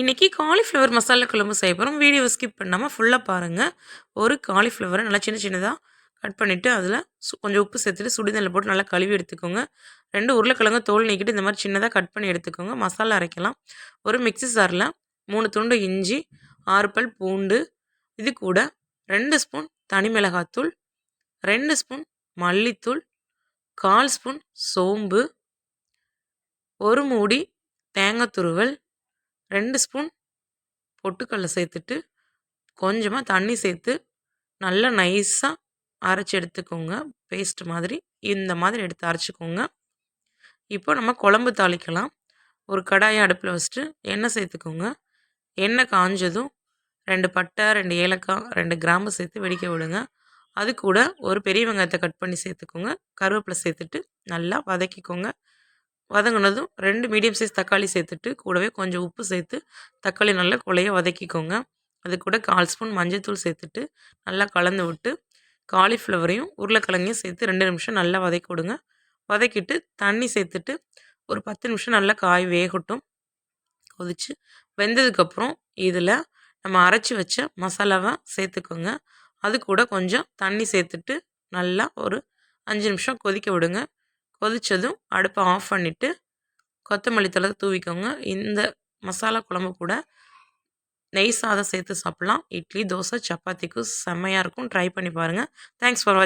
இன்றைக்கி காலிஃப்ளவர் மசாலா குழம்பு செய்ய போகிறோம் வீடியோ ஸ்கிப் பண்ணாமல் ஃபுல்லாக பாருங்கள் ஒரு காலிஃப்ளவரை நல்லா சின்ன சின்னதாக கட் பண்ணிவிட்டு அதில் சு கொஞ்சம் உப்பு சேர்த்துட்டு சுடுதண்ணில் போட்டு நல்லா கழுவி எடுத்துக்கோங்க. ரெண்டு உருளைக்கிழங்கு தோல் நீக்கிட்டு இந்த மாதிரி சின்னதாக கட் பண்ணி எடுத்துக்கோங்க. மசாலா அரைக்கலாம். ஒரு மிக்ஸி சாரில் மூணு துண்டு இஞ்சி ஆறு பல் பூண்டு இது கூட ரெண்டு ஸ்பூன் தனி மிளகாத்தூள் ரெண்டு ஸ்பூன் மல்லித்தூள் கால் ஸ்பூன் சோம்பு ஒரு மூடி தேங்காய் துருவல் ரெண்டு ஸ்பூன் பொட்டுக்கடலை சேர்த்துட்டு கொஞ்சமாக தண்ணி சேர்த்து நல்லா நைஸாக அரைச்சி எடுத்துக்கோங்க. பேஸ்ட் மாதிரி இந்த மாதிரி எடுத்து அரைச்சிக்கோங்க. இப்போ நம்ம குழம்பு தாளிக்கலாம். ஒரு கடாயை அடுப்பில் வச்சுட்டு எண்ணெய் சேர்த்துக்கோங்க. எண்ணெய் காஞ்சதும் ரெண்டு பட்டை ரெண்டு ஏலக்காய் ரெண்டு கிராம்பு சேர்த்து வெடிக்க விடுங்க. அது கூட ஒரு பெரிய வெங்காயத்தை கட் பண்ணி சேர்த்துக்கோங்க. கருவேப்பிலை சேர்த்துட்டு நல்லா வதக்கிக்கோங்க. வதங்கினதும் ரெண்டு மீடியம் சைஸ் தக்காளி சேர்த்துட்டு கூடவே கொஞ்சம் உப்பு சேர்த்து தக்காளி நல்லா குழைய வதக்கிக்கோங்க. அது கூட கால் ஸ்பூன் மஞ்சள்தூள் சேர்த்துட்டு நல்லா கலந்து விட்டு காலிஃப்ளவரையும் உருளைக்கிழங்கையும் சேர்த்து ரெண்டு நிமிஷம் நல்லா வதக்கி விடுங்க. வதக்கிட்டு தண்ணி சேர்த்துட்டு ஒரு பத்து நிமிஷம் நல்லா காய் வேகட்டும். கொதித்து வெந்ததுக்கப்புறம் இதில் நம்ம அரைச்சி வச்ச மசாலாவை சேர்த்துக்கோங்க. அது கூட கொஞ்சம் தண்ணி சேர்த்துட்டு நல்லா ஒரு அஞ்சு நிமிஷம் கொதிக்க விடுங்க. கொதித்ததும் அடுப்பை ஆஃப் பண்ணிவிட்டு கொத்தமல்லி தலை தூவிக்கோங்க. இந்த மசாலா குழம்பு கூட நெய் சாதம் சேர்த்து சாப்பிட்லாம். இட்லி தோசை சப்பாத்திக்கும் செம்மையாக இருக்கும். ட்ரை பண்ணி பாருங்கள் தேங்க்ஸ் ஃபார் வாட்ச்